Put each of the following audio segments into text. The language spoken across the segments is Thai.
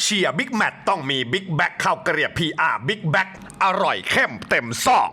เชียร์บิ๊กแมตต้องมีบิ๊กแบ็คข้าวเกรียบพีอาร์บิ๊กแบ็คอร่อยเข้มเต็มซอง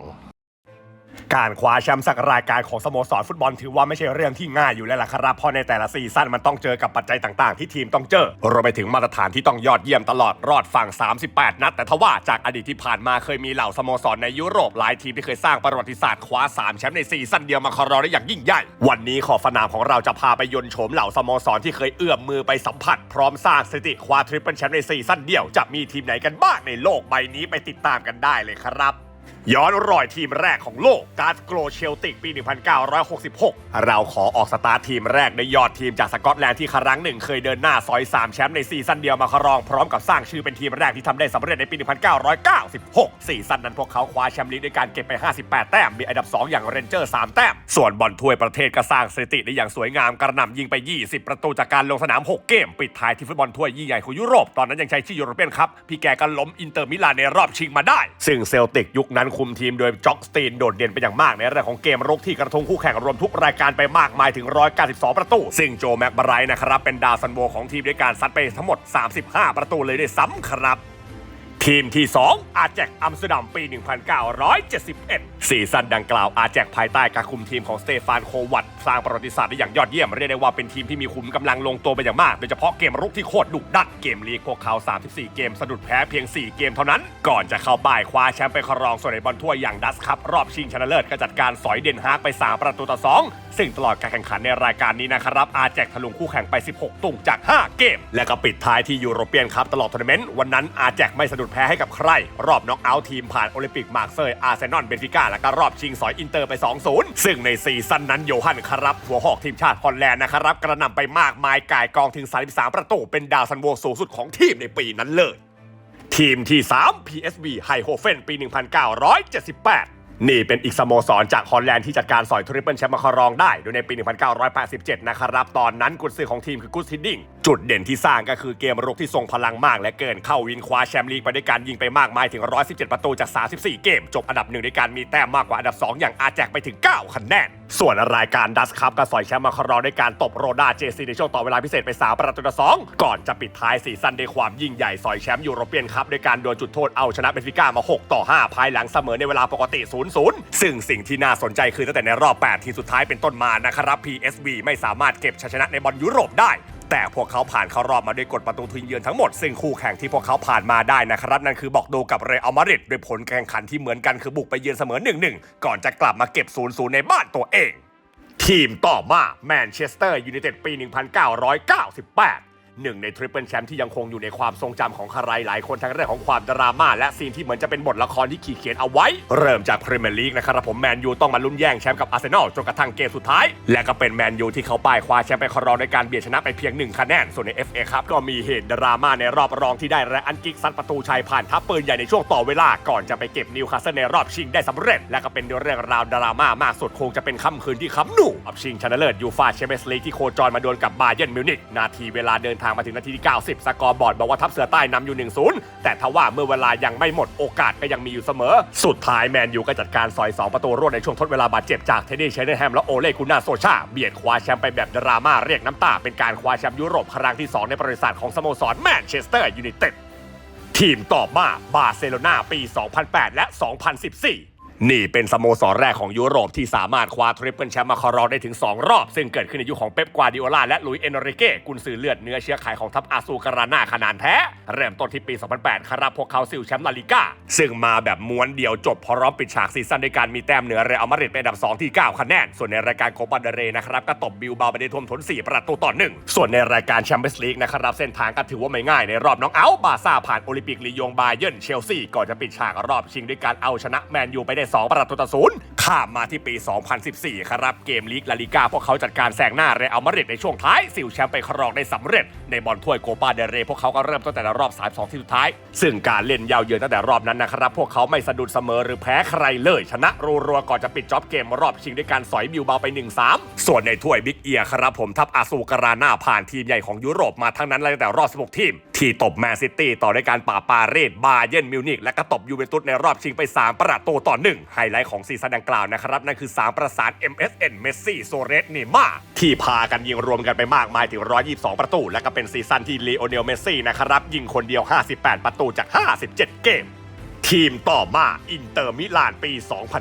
การคว้าแชมป์สักรายการของสโมสรฟุตบอลถือว่าไม่ใช่เรื่องที่ง่ายอยู่แล้วล่ะครับเพราะในแต่ละซีซั่นมันต้องเจอกับปัจจัยต่างๆ ที่ทีมต้องเจอรวมไปถึงมาตรฐานที่ต้องยอดเยี่ยมตลอดรอดฝั่ง 38 นัด แต่ทว่าจากอดีตที่ผ่านมาเคยมีเหล่าสโมสรในยุโรปหลายทีมที่เคยสร้างประวัติศาสตร์คว้า 3 แชมป์ในซีซั่นเดียวมาครองได้อย่างยิ่งใหญ่ วันนี้ขอบสนามของเราจะพาไปยนโฉมเหล่าสโมสรที่เคยเอื้อมมือไปสัมผัส พร้อมสร้างสถิติคว้าทริปเปิลแชมป์ในซีซั่นเดียวจะมีทีมไหนกันบ้างในโลกใบนี้ไปติดตามกันได้เลยครับ ย้อนรอยทีมแรกของโลกการ์ดโกลเชลติกปี 1966 เราขอออกสตาร์ททีมแรกในยอดทีมจากสกอตแลนด์ที่ครั้งหนึ่งเคยเดินหน้าซอย 3 แชมป์ในซีซั่นเดียวมาครองพร้อมกับสร้างชื่อเป็นทีมแรกที่ทำได้สำเร็จในปี 1996 ซีซั่นนั้นพวกเขาคว้าแชมป์ลีกด้วยการเก็บไป 58 แต้ม มีอันดับ 2 อย่างเรนเจอร์ 3 แต้ม ส่วนบอลถ้วยประเทศก็สร้างสถิติได้อย่างสวยงามกระหน่ำยิงไป 20 ประตูจากการลงสนาม 6 เกม ปิดท้ายที่ฟุตบอลถ้วยยิ่งใหญ่ของยุโรปตอนนั้นยังใช้ชื่อยูโรเปียนครับพี่แกก็ล้มอินเตอร์มิลานในรอบชิงมาได้ ซึ่งเซลติกยุคนั้นคุมทีมโดยจ็อกสตีนโดดเด่นเป็นอย่างมากในเรื่องของเกมรุกที่กระทงคู่แข่งรวมทุกรายการไปมากมายถึง 192 ประตู ซึ่งโจแม็กบรท์นะครับเป็นดาวซันโวของทีมด้วยการซัดไปทั้งหมด 35 ประตูเลยด้วยซ้ำครับ ทีมที่ 2 อาแจกอัมสเตอร์ดัมปี 1971 ซีซั่นดังกล่าวอาแจกภายใต้การคุมทีมของสเตฟานโควัตสร้างประวัติศาสตร์ได้อย่างยอดเยี่ยม เรียกได้ว่าเป็นทีมที่มีขุมกำลังลงตัวเป็นอย่างมาก โดยเฉพาะเกมรุกที่โคตรดุดันเกมลีกพวกเขา 34 เกมสะดุดแพ้เพียง 4 เกมเท่านั้น ก่อนจะเข้าป้ายคว้าแชมป์ไปครองส่วนในบอลถ้วยอย่างดัสครับรอบชิงชนะเลิศก็จัดการสอยเดนฮากไป 3 ประตูต่อ 2ซึ่งตลอดการแข่งขันในรายการนี้นะครับ อาแจกทะลุคู่แข่งไป 16 ตุ่งจาก 5 เกม และก็ปิดท้ายที่ยูโรเปียนครับตลอดทัวร์นาเมนต์วันนั้นอาแจกไม่สะดุดแพ้ให้กับใคร รอบน็อกเอาท์ทีมผ่านโอลิมปิกมาร์เซย์อาร์เซนอลเบนฟิก้าและก็รอบชิงสอยอินเตอร์ไป 2-0 ซึ่งในซีซั่นนั้นโยฮันครับหัวหอกทีมชาติฮอลแลนด์นะครับกระหน่ำไปมากมายก่ายกองถึง 33 ประตู เป็นดาวซันโวสูงสุดของทีมในปีนั้นเลย ทีมที่ 3 PSV ไฮโฮเฟนปี 1978 นี่เป็นอีกสโมสรจากฮอลแลนด์ที่จัดการสอยทริปเปิลแชมป์มาครองได้โดยในปี 1987 นะครับ ตอนนั้นกุญซือของทีมคือกุสฮิดดิ้งจุดเด่นที่สร้างก็คือเกมรุกที่ทรงพลังมาก และเกินเข้าวินคว้าแชมป์ลีกไปด้วยการยิงไปมากมายถึง 117 ประตูจาก 34 เกม จบอันดับหนึ่งด้วยการมีแต้มมากกว่าอันดับ 2 อย่างอาแจกไปถึง 9 คะแนน ส่วนรายการดัสครับก็สอยแชมป์มาครองด้วยการตบโรดาเจซีในช่วงต่อเวลาพิเศษไป3ประตูต่อสองก่อนจะปิดท้ายซีซั่นด้วยความยิ่งใหญ่สอยแชมป์ยูโรเปียนคัพด้วยการดวลจุดโทษเอาชนะเบนฟิก้ามา 6 ต่อ 5 ภายหลังเสมอในเวลาปกติ 0-0 ซึ่งสิ่งที่น่าสนใจคือตั้งแต่ในรอบ 8 ทีมสุดท้ายเป็นต้นมานะครับ PSV ไม่สามารถเก็บชัยชนะในบอลยุโรปได้ แต่พวกเขาผ่านเข้ารอบมาด้วยกฎประตูทีมเยือนทั้งหมด ซึ่งคู่แข่งที่พวกเขาผ่านมาได้นะครับ นั่นคือบอกดูกับเรอัลมาดริดด้วยผลแข่งขันที่เหมือนกันคือบุกไปเยือนเสมอ 1-1 ก่อนจะกลับมาเก็บ0-0ในบ้านตัวเอง ทีมต่อมาแมนเชสเตอร์ยูไนเต็ดปี 1998 หนึ่งในทริปเปิลแชมป์ที่ยังคงอยู่ในความทรงจำของใครหลายคนทั้งเรื่องของความดราม่าและซีนที่เหมือนจะเป็นบทละครที่ขีดเขียนเอาไว้ เริ่มจากพรีเมียร์ลีกนะครับผมแมนยูต้องมาลุ้นแย่งแชมป์กับอาร์เซนอลจนกระทั่งเกมสุดท้าย และก็เป็นแมนยูที่เขาป้ายคว้าแชมป์ไปครองในการเบียดชนะไปเพียงหนึ่งคะแนนส่วนใน FA ครับก็มีเหตุดราม่าในรอบรองที่ได้และอันกิกซัดประตูชัยผ่านทัพปืนใหญ่ในช่วงต่อเวลาก่อนจะไปเก็บนิวคาสเซิลในรอบชิงได้สำเร็จ และก็เป็นเรื่องราวดราม่ามากสุดคงจะเป็นค่ำคืนที่ค้ำหนูอับชิงชนะเลิศยูฟาแชมเปี้ยนส์ลีกที่โคจรมาดวลกับบาเยิร์นมิวนิกนาทีเวลาเดินทางมาถึงนาทีที่ 90 สกอร์บอร์ดบอกว่าทัพเสือใต้นำอยู่ 1-0 แต่ทว่าเมื่อเวลายังไม่หมดโอกาสก็ยังมีอยู่เสมอ สุดท้ายแมนยูก็จัดการซอย 2 ประตูรวดในช่วงทดเวลาบาดเจ็บจากเทดดี้เชนเนอร์แฮมและโอเล่กุนาโซชาเบียดคว้าแชมป์ไปแบบดราม่าเรียกน้ำตา เป็นการคว้าแชมป์ยุโรปครั้งที่ 2 ในประวัติศาสตร์ของสโมสรแมนเชสเตอร์ยูไนเต็ดทีมต่อมาบาร์เซโลนาปี 2008 และ 2014 นี่เป็นสโมสรแรกของยุโรปที่สามารถคว้าทริปเปิลแชมป์มาครองได้ถึง 2 รอบ ซึ่งเกิดขึ้นในยุคของเป๊ปกวาดิโอลาและลุยส์เอนริเก้กุนซือเลือดเนื้อเชื้อไขของทัพอาซูการาน่าขนาดแท้ เริ่มต้นที่ปี 2008 ครับพวกเขาซิลแชมป์ลาลิก้าซึ่งมาแบบม้วนเดียวจบพร้อมปิดฉากซีซั่นด้วยการมีแต้มเหนือเรอัลมาดริดเป็นอันดับ 2 ที่ 9 คะแนน ส่วนในรายการโคปาเดเรนะครับก็ตบบิลบาไปได้ท่วมท้น 4 ประตูต่อหนึ่งส่วนในรายการแชมเปี้ยนส์ลีกนะครับเส้นทางก็ถือว่าไม่ง่ายในรอบน็อกเอาบาซ่าผ่านโอลิมปิกลียงบาเยิร์นเชลซีก่อนจะปิดฉากรอบชิงด้วยการเอาชนะแมนยูไปได้2 ประตูต่อศูนย์ข้ามมาที่ปี 2014 ครับ เกมลีกลาลิก้าพวกเขาจัดการแซงหน้าเรอัลมาดริดในช่วงท้ายซิลแชมป์ไปครองได้สำเร็จ ในบอลถ้วยโคปาเดเรพวกเขาก็เริ่มตั้งแต่รอบ 32 ที่สุดท้าย ซึ่งการเล่นยาวเยือนตั้งแต่รอบนั้นนะครับ พวกเขาไม่สะดุดเสมอหรือแพ้ใครเลย ชนะรัวๆก่อนจะปิดจ็อบเกมรอบชิงด้วยการสอยบิวเบาไป 1-3 ส่วนในถ้วยบิ๊กเอียครับผมทัพอาซูการาน่าผ่านทีมใหญ่ของยุโรปมาทั้งนั้นเลยตั้งแต่รอบ 16 ทีม ที่ตบแมนซิตี้ต่อด้วยการป่าบปาเรสบาเยนมิวนิกและก็ตบยูเวนตุสในรอบชิงไป 3 ประตูต่อ1ไฮไลท์ของซีซั่นดังกล่าวนะครับนั่นคือ 3 ประสาน MSN เมสซี่โซเรสเนมาที่พากันยิงรวมกันไปมากมายถึง 122 ประตูและก็เป็นเป็นซีซั่นที่ลีโอเนลเมสซี่นะครับ ยิงคนเดียว 58 ประตูจาก 57 เกม ทีมต่อมาอินเตอร์มิลานปี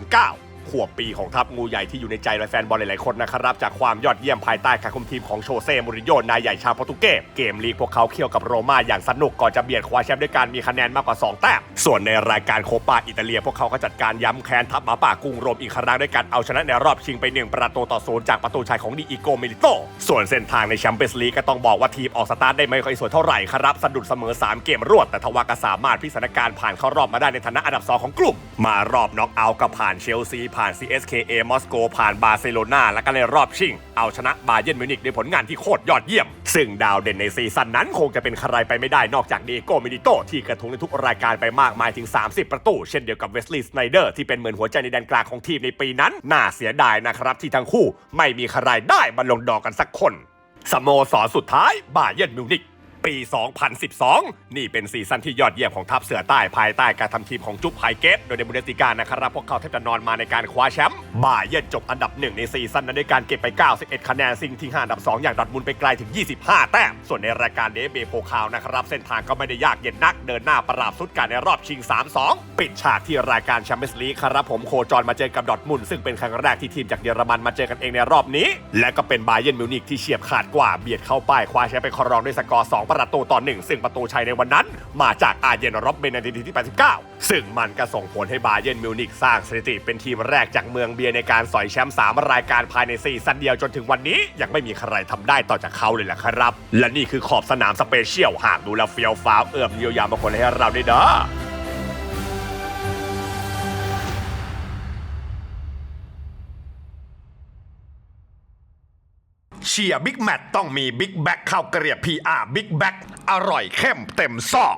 2009 ขวบปีของทัพงูใหญ่ที่อยู่ในใจและแฟนบอลหลายๆคนนะครับ จากความยอดเยี่ยมภายใต้การคุมทีมของโชเซ่ มูรินโญ่นายใหญ่ชาวโปรตุเกสเกมลีกพวกเขาเคี่ยวกับโรม่าอย่างสนุกก่อนจะเบียดคว้าแชมป์ด้วยการมีคะแนนมากกว่า 2 แต้ม ส่วนในรายการโคปาอิตาเลีย พวกเขาก็จัดการย้ำแค้นทัพหมาป่ากรุงโรมอีกครั้งด้วยการเอาชนะในรอบชิงไปหนึ่งประตูต่อศูนย์จากประตูชัยของดีอีโกมิลิโต ส่วนเส้นทางในแชมเปี้ยนส์ลีกก็ต้องบอกว่าทีมออกสตาร์ทได้ไม่ค่อยสวยเท่าไหร่ครับสะดุดเสมอ 3 เกมรวด แต่ทว่าก็สามารถพลิกสถานการณ์ผ่านเข้ารอบมาได้ในฐานะอันดับ 2 ของกลุ่ม มารอบน็อกเอาท์ก็ผ่านเชลซีผ่าน CSKA มอสโกผ่านบาร์เซโลนาและก็ในรอบชิง เอาชนะบาเยิร์นมิวนิกด้วยผลงานที่โคตรยอดเยี่ยม ซึ่งดาวเด่นในซีซั่นนั้นคงจะเป็นใครไปไม่ได้นอกจากดีโก้มิลิโตที่กระทุ้งในทุกรายการไปมากมายถึง 30 ประตู เช่นเดียวกับเวสลีย์สไนเดอร์ที่เป็นเหมือนหัวใจในแดนกลางของทีมในปีนั้น น่าเสียดายนะครับที่ทั้งคู่ ไม่มีใครได้บอลลงดอกกันสักคนสโมสรสุดท้ายบาเยิร์นมิวนิก ปี 2012 นี่เป็นซีซั่นที่ยอดเยี่ยมของทัพเสือใต้ภายใต้การทำทีมของจุ๊บไฮเกตโดยในบุนเดสติกานะครับ พวกเขาแทบจะนอนมาในการคว้าแชมป์บาเยิร์นจบอันดับหนึ่งในซีซั่นนั้นด้วยการเก็บไป 91 คะแนนซิงทิ้งห่างอันดับ 2 อย่างดอร์ทมุนไปไกลถึง 25 แต้ม ส่วนในรายการเดฟเบโพคาวนะครับเส้นทางก็ไม่ได้ยากเย็นนักเดินหน้าปราบสุดการในรอบชิง 3-2 ปิดฉากที่รายการแชมเปี้ยนส์ลีกครับผมโคจรมาเจอกับดอทมุนซึ่งเป็นครั้งแรกที่ทีมจากเยอรมันมาเจอกันเองในรอบนี้ และก็เป็นบาเยิร์นมิวนิกที่เฉียบขาดกว่าเบียดเข้าป้ายคว้าแชมป์ไปครองด้วยสกอร์2ประตูต่อหนึ่งซึ่งประตูชัยในวันนั้น มาจากอาเยนรอบเบนนาทีที่ 89 ซึ่งมันก็ส่งผลให้บาเยิร์นมิวนิกสร้างสถิติเป็นทีมแรกจากเมืองเบียร์ในการสอยแชมป์3รายการภายในซีซั่นเดียวจนถึงวันนี้ ยังไม่มีใครทำได้ต่อจากเขาเลยล่ะครับ และนี่คือขอบสนามสเปเชียลหากดูแล้วเฟียวฟ้าเอื้อมเยียวยามาคนให้เราได้เด้อ เชียร์บิ๊กแมตต้องมีบิ๊กแบ็คข้าวเกรียบพีอาร์บิ๊กแบ็คอร่อยเข้มเต็มซอง